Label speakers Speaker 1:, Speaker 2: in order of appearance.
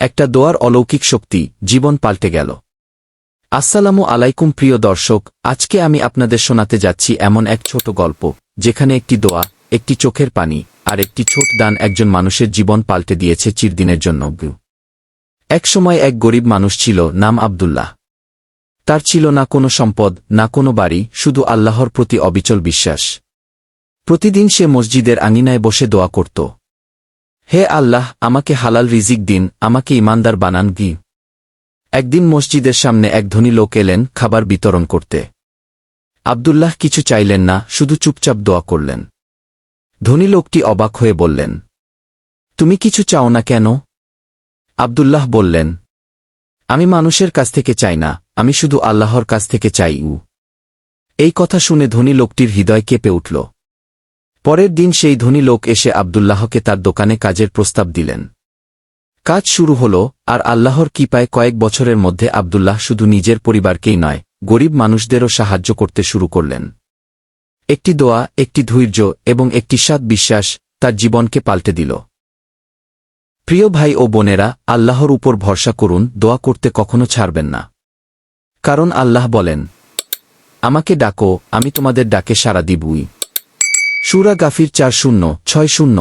Speaker 1: একটা দোয়ার অলৌকিক শক্তি, জীবন পাল্টে গেল। আসসালামু আলাইকুম প্রিয় দর্শক, আজকে আমি আপনাদের শোনাতে যাচ্ছি এমন এক ছোট গল্প, যেখানে একটি দোয়া, একটি চোখের পানি, আর একটি ছোট দান একজন মানুষের জীবন পাল্টে দিয়েছে চিরদিনের জন্য। এক সময় এক গরিব মানুষ ছিল, নাম আব্দুল্লাহ। তার ছিল না কোনো সম্পদ, না কোনো বাড়ি, শুধু আল্লাহর প্রতি অবিচল বিশ্বাস। প্রতিদিন সে মসজিদের আঙিনায় বসে দোয়া করত। হে আল্লাহ, আমাকে হালাল রিজিক দিন, আমাকে ইমানদার বানান গি। একদিন মসজিদের সামনে এক ধনী লোক এলেন খাবার বিতরণ করতে। আব্দুল্লাহ কিছু চাইলেন না, শুধু চুপচাপ দোয়া করলেন। ধনী লোকটি অবাক হয়ে বললেন, তুমি কিছু চাও না কেন? আব্দুল্লাহ বললেন, আমি মানুষের কাছ থেকে চাই না, আমি শুধু আল্লাহর কাছ থেকে চাই উ। এই কথা শুনে ধনী লোকটির হৃদয় কেঁপে উঠল। পরের দিন সেই ধনী লোক এসে আব্দুল্লাহকে তার দোকানে কাজের প্রস্তাব দিলেন। কাজ শুরু হল, আর আল্লাহর কিপায় কয়েক বছরের মধ্যে আব্দুল্লাহ শুধু নিজের পরিবারকেই নয়, গরিব মানুষদেরও সাহায্য করতে শুরু করলেন। একটি দোয়া, একটি ধৈর্য এবং একটি সাত বিশ্বাস তার জীবনকে পাল্টে দিল। প্রিয় ভাই ও বোনেরা, আল্লাহর উপর ভরসা করুন, দোয়া করতে কখনো ছাড়বেন না। কারণ আল্লাহ বলেন, আমাকে ডাকো, আমি তোমাদের ডাকে সাড়া দিবই। সুরা গাফির চার শূন্য ছয় শূন্য।